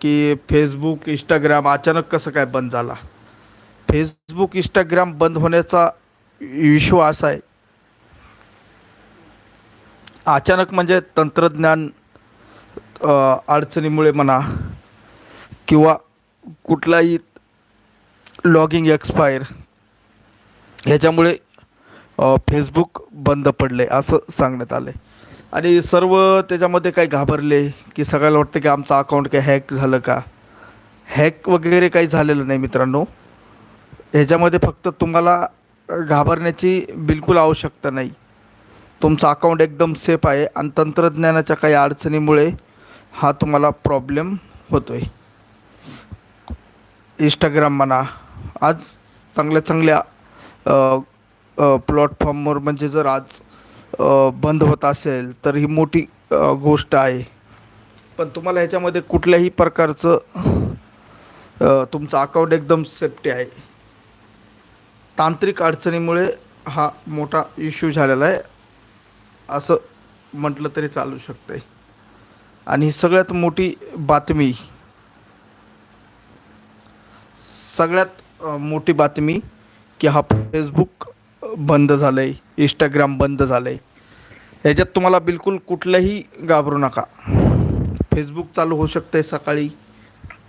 की Facebook Instagram अचानक कसं काय बंद झाला? फेसबुक इंस्टाग्राम बंद होण्याचा विश्वास असा आहे. अचानक म्हणजे तंत्रज्ञान अडचणीमुळे म्हणा किंवा कुठलाही लॉगिंग एक्सपायर ह्याच्यामुळे फेसबुक बंद पडले असं सांगण्यात आलं आणि सर्व त्याच्यामध्ये काही घाबरले की सगळ्याला वाटतं की आमचं अकाउंट काही हॅक झालं का? हॅक वगैरे काही झालेलं नाही मित्रांनो. ह्याच्यामध्ये फक्त तुम्हाला घाबरण्याची बिलकुल आवश्यकता नाही. तुमचं अकाउंट एकदम सेफ आहे आणि तंत्रज्ञानाच्या काही अडचणीमुळे हा तुम्हाला प्रॉब्लेम होतो आहे इंस्टाग्राम म्हणा आज चांगल्या चांगल्या प्लॅटफॉर्मवर म्हणजे जर आज बंद होत असेल तर ही मोठी गोष्ट आहे. पण तुम्हाला ह्याच्यामध्ये कुठल्याही प्रकारचं तुमचं अकाउंट एकदम सेफ्टी आहे. तांत्रिक अडचणीमुळे हा मोठा इश्यू झालेला आहे. असं म्हटलं तरी चालू शकतं आहे आणि ही सगळ्यात मोठी बातमी सगळ्यात मोठी बातमी की हा फेसबुक बंद झालं आहे इंस्टाग्राम बंद झालं आहे ह्याच्यात तुम्हाला बिलकुल कुठलंही घाबरू नका. फेसबुक चालू होऊ शकतं आहे सकाळी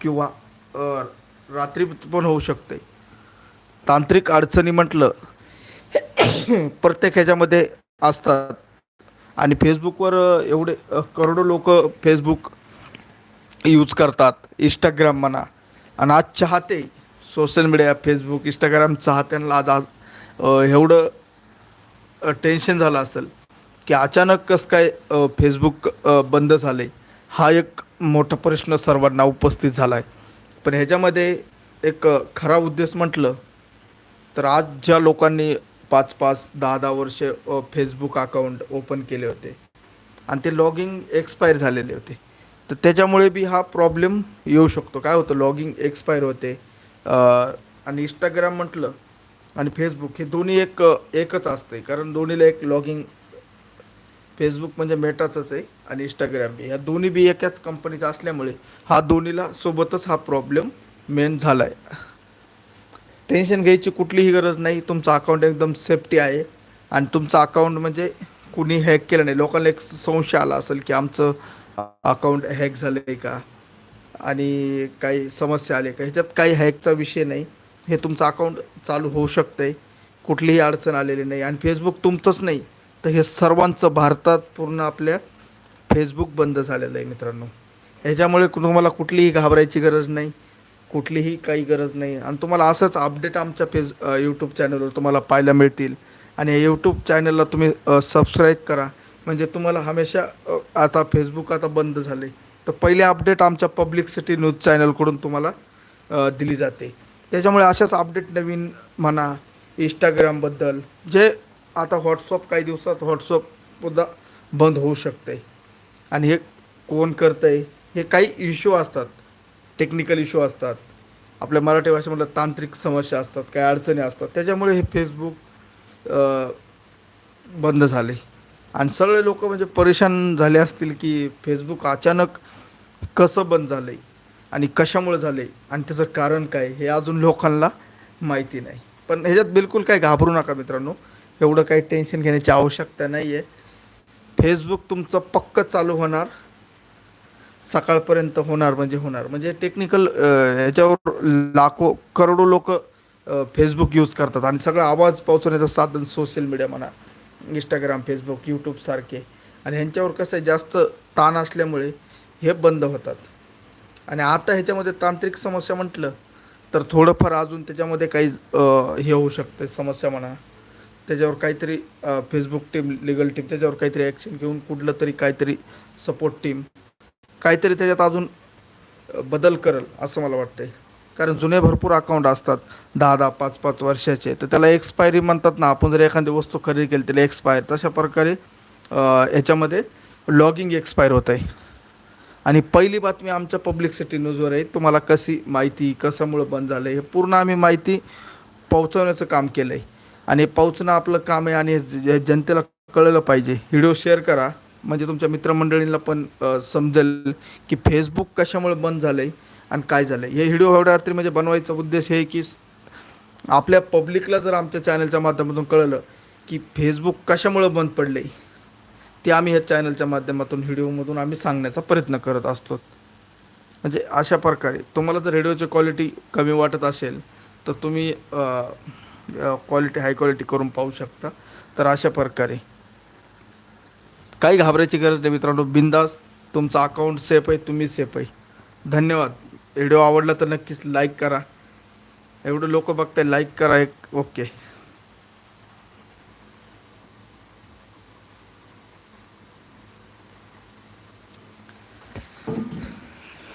किंवा रात्री पण होऊ शकते तांत्रिक अडचणी म्हटलं प्रत्येक ह्याच्यामध्ये असतात. आणि फेसबुकवर एवढे करोडो लोक फेसबुक यूज करतात इंस्टाग्राम म्हणा. आणि आज चाहते सोशल मीडिया फेसबुक इंस्टाग्राम चाहत्यांना आज आज एवढं टेन्शन झालं असेल की अचानक कसं काय फेसबुक बंद झाले हा एक मोठा प्रश्न सर्वांना उपस्थित झाला आहे पण ह्याच्यामध्ये एक खरा उद्देश म्हटलं तर आज ज्या लोकांनी पाच पाच दहा दहा वर्ष फेसबुक अकाउंट ओपन केले होते आणि ते लॉगिंग एक्सपायर झालेले होते तर त्याच्यामुळे बी हा प्रॉब्लेम येऊ शकतो. काय होतं लॉगिंग एक्सपायर होते. आणि इंस्टाग्राम म्हटलं आणि फेसबुक हे दोन्ही एक एकच असते कारण दोन्हीला एक लॉगिंग फेसबुक म्हणजे मेटाचंच आहे आणि इंस्टाग्राम बी. या दोन्ही बी एकाच कंपनीचा असल्यामुळे हा दोन्हीला सोबतच हा प्रॉब्लेम मेन झाला आहे टेन्शन घ्यायची कुठलीही गरज नाही. तुमचं अकाउंट एकदम सेफ्टी आहे. आणि तुमचं अकाउंट म्हणजे कुणी हॅक केलं नाही. लोकांना एक संशय आला असेल की आमचं अकाउंट हॅक झालं आहे का? आणि काही समस्या आली का? ह्याच्यात काही हॅकचा विषय नाही. हे तुमचं अकाउंट चालू होऊ शकतं आहे कुठलीही अडचण आलेली नाही. आणि फेसबुक तुमचंच नाही. तर हे सर्वांचं भारतात पूर्ण आपल्या फेसबुक बंद झालेलं आहे मित्रांनो. ह्याच्यामुळे तुम्हाला कुठलीही घाबरायची गरज नाही. कुठलीही काही गरज नाही. आणि तुम्हाला असंच अपडेट आमच्या फेस यूट्यूब चॅनलवर तुम्हाला पाहायला मिळतील. आणि या यूट्यूब चॅनलला तुम्ही सबस्क्राईब करा. म्हणजे तुम्हाला हमेशा आता फेसबुक आता बंद झाले तर पहिले अपडेट आमच्या पब्लिक सिटी न्यूज चॅनलकडून तुम्हाला दिली जाते. त्याच्यामुळे अशाच अपडेट नवीन म्हणा इंस्टाग्रामबद्दल जे आता व्हॉट्सअप काही दिवसात व्हॉट्सअपसुद्धा बंद होऊ शकते. आणि हे कोण करतं आहे हे काही इश्यू असतात टेक्निकल इश्यू असतात. आपल्या मराठी भाषेमधलं तांत्रिक समस्या असतात काही अडचणी असतात. त्याच्यामुळे हे फेसबुक बंद झाले. आणि सगळे लोक म्हणजे परेशान झाले असतील की फेसबुक अचानक कसं बंद झालं आहे आणि कशामुळे झाले आणि त्याचं कारण काय हे अजून लोकांना माहिती नाही. पण ह्याच्यात बिलकुल काही घाबरू नका मित्रांनो. एवढं काही टेन्शन घेण्याची आवश्यकता नाही आहे फेसबुक तुमचं पक्क चालू होणार. सकाळपर्यंत होणार म्हणजे होणार. म्हणजे टेक्निकल ह्याच्यावर लाखो करोडो लोक फेसबुक यूज करतात. आणि सगळं आवाज पोहोचवण्याचं साधन सोशल मीडिया म्हणा इंस्टाग्राम फेसबुक यूट्यूबसारखे आणि ह्यांच्यावर कसं आहे जास्त ताण असल्यामुळे हे बंद होतात. आणि आता ह्याच्यामध्ये तांत्रिक समस्या म्हटलं तर थोडंफार अजून त्याच्यामध्ये काही हे होऊ शकते समस्या म्हणा. त्याच्यावर काहीतरी फेसबुक टीम लिगल टीम त्याच्यावर काहीतरी ॲक्शन घेऊन कुठलं तरी काहीतरी सपोर्ट टीम काहीतरी त्याच्यात अजून बदल करेल असं मला वाटतंय. कारण जुने भरपूर अकाउंट असतात दहा दहा पाच पाच वर्षाचे तर त्याला एक्सपायरी म्हणतात ना आपण जर एखादी वस्तू खरेदी केली त्याला एक्सपायर तशा प्रकारे याच्यामध्ये लॉगिंग एक्सपायर होत आहे आणि पहिली बातमी आमच्या पब्लिक सिटी न्यूजवर आहे. तुम्हाला कशी माहिती कशामुळं बंद झालं आहे हे पूर्ण आम्ही माहिती पोहोचवण्याचं काम केलं आहे आणि पोहोचणं आपलं काम आहे आणि जनतेला कळलं पाहिजे. व्हिडिओ शेअर करा. म्हणजे तुमच्या मित्रमंडळींना पण समजेल की फेसबुक कशामुळे बंद झालं आहे आणि काय झालं आहे हे व्हिडिओ एवढ्या रात्री म्हणजे बनवायचा उद्देश हे की आपल्या पब्लिकला जर आमच्या चॅनलच्या माध्यमातून कळलं की फेसबुक कशामुळे बंद पडले ते आम्ही ह्या चॅनलच्या माध्यमातून व्हिडिओमधून आम्ही सांगण्याचा प्रयत्न करत असतो. म्हणजे अशा प्रकारे तुम्हाला जर रेडिओची क्वालिटी कमी वाटत असेल तर तुम्ही क्वालिटी हाय क्वालिटी करून पाहू शकता. तर अशा प्रकारे. काही घाबरायची गरज नाही मित्रांनो. बिंदास तुमचं अकाउंट सेफ आहे तुम्ही सेफ आहे. धन्यवाद. व्हिडिओ आवडला तर नक्कीच लाईक करा. एवढं लोक बघताय लाईक करा एक. ओके